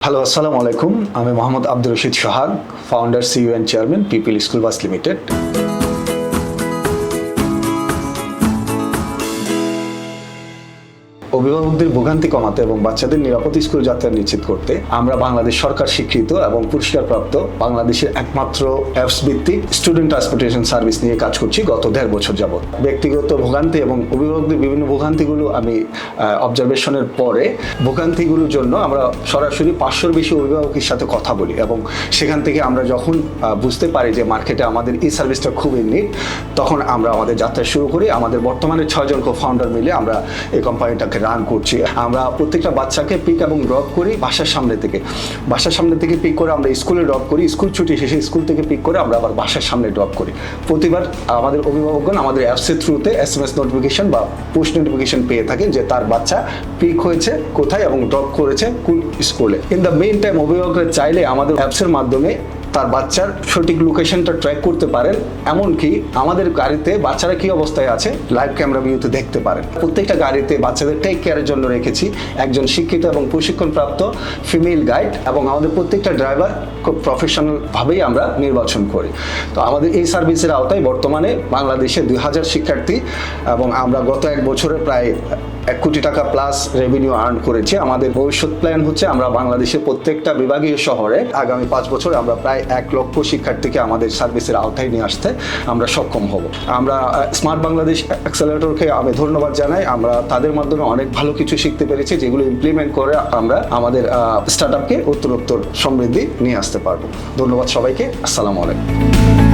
Hello আসসালামু আলাইকুম আমি Mohammad Abdur Rashid Sohag founder CEO and chairman People School Bus Limited অভিভাবকদের ভোগান্তি কমাতে এবং বাচ্চাদের নিরাপদ স্কুল যাত্রা নিশ্চিত করতে আমরা বাংলাদেশ সরকার স্বীকৃত এবং পুরস্কারপ্রাপ্ত বাংলাদেশের একমাত্র অ্যাপস ভিত্তিক স্টুডেন্ট ট্রান্সপোর্টেশন সার্ভিস নিয়ে কাজ করছি গত দেড় বছর যাবত ব্যক্তিগত ভোগান্তি এবং অভিভাবকদের বিভিন্ন ভোগান্তিগুলো আমি অবজারভেশনের পরে ভোগান্তিগুলোর জন্য আমরা সরাসরি পাঁচশোর বেশি অভিভাবকের সাথে কথা বলি এবং সেখান থেকে আমরা যখন বুঝতে পারি যে মার্কেটে আমাদের এই সার্ভিসটা খুবই নিট তখন আমরা আমাদের যাত্রা শুরু করি। আমাদের বর্তমানে ছয়জন কো ফাউন্ডার মিলে আমরা এই কোম্পানিটাকে রান করছি। আমরা প্রত্যেকটা বাচ্চাকে পিক এবং ড্রপ করি বাসার সামনে থেকে। বাসার সামনে থেকে পিক করে আমরা স্কুলে ড্রপ করি। স্কুল ছুটি শেষে স্কুল থেকে পিক করে আমরা আবার বাসার সামনে ড্রপ করি। প্রতিবার আমাদের অভিভাবকগণ আমাদের অ্যাপসের থ্রুতে এস এম এস নোটিফিকেশন বা পোস্ট নোটিফিকেশন পেয়ে থাকেন যে তার বাচ্চা পিক হয়েছে কোথায় এবং ড্রপ করেছে কোন স্কুলে। ইন দ্য মেইন টাইম অভিভাবকরা চাইলে আমাদের অ্যাপসের মাধ্যমে তার বাচ্চার সঠিক লোকেশনটা ট্র্যাক করতে পারেন। এমনকি আমাদের গাড়িতে বাচ্চারা কি অবস্থায় আছে লাইভ ক্যামেরা ভিউতে দেখতে পারেন। প্রত্যেকটা গাড়িতে বাচ্চাদের টেক কেয়ারের জন্য রেখেছি একজন শিক্ষিত এবং প্রশিক্ষণপ্রাপ্ত ফিমেল গাইড এবং আমাদের প্রত্যেকটা ড্রাইভার খুব প্রফেশনাল ভাবেই আমরা নির্বাচন করি। তো আমাদের এই সার্ভিসের আওতায় বর্তমানে বাংলাদেশে দুই হাজার শিক্ষার্থী এবং আমরা গত এক বছরে প্রায় এক কোটি টাকা প্লাস রেভিনিউ আর্ন করেছি। আমাদের ভবিষ্যৎ প্ল্যান হচ্ছে আমরা বাংলাদেশের প্রত্যেকটা বিভাগীয় শহরে আগামী পাঁচ বছরে আমরা প্রায় এক লক্ষ শিক্ষার্থীকে আমাদের সার্ভিসের আওতায় নিয়ে আসতে আমরা সক্ষম হব। আমরা স্মার্ট বাংলাদেশ অ্যাক্সেলেটরকে আমি ধন্যবাদ জানাই। আমরা তাদের মাধ্যমে অনেক ভালো কিছু শিখতে পেরেছি, যেগুলো ইমপ্লিমেন্ট করে আমরা আমাদের স্টার্ট আপকে উত্তরোত্তর সমৃদ্ধি নিয়ে আসতে পারব। ধন্যবাদ সবাইকে। আসসালামু আলাইকুম।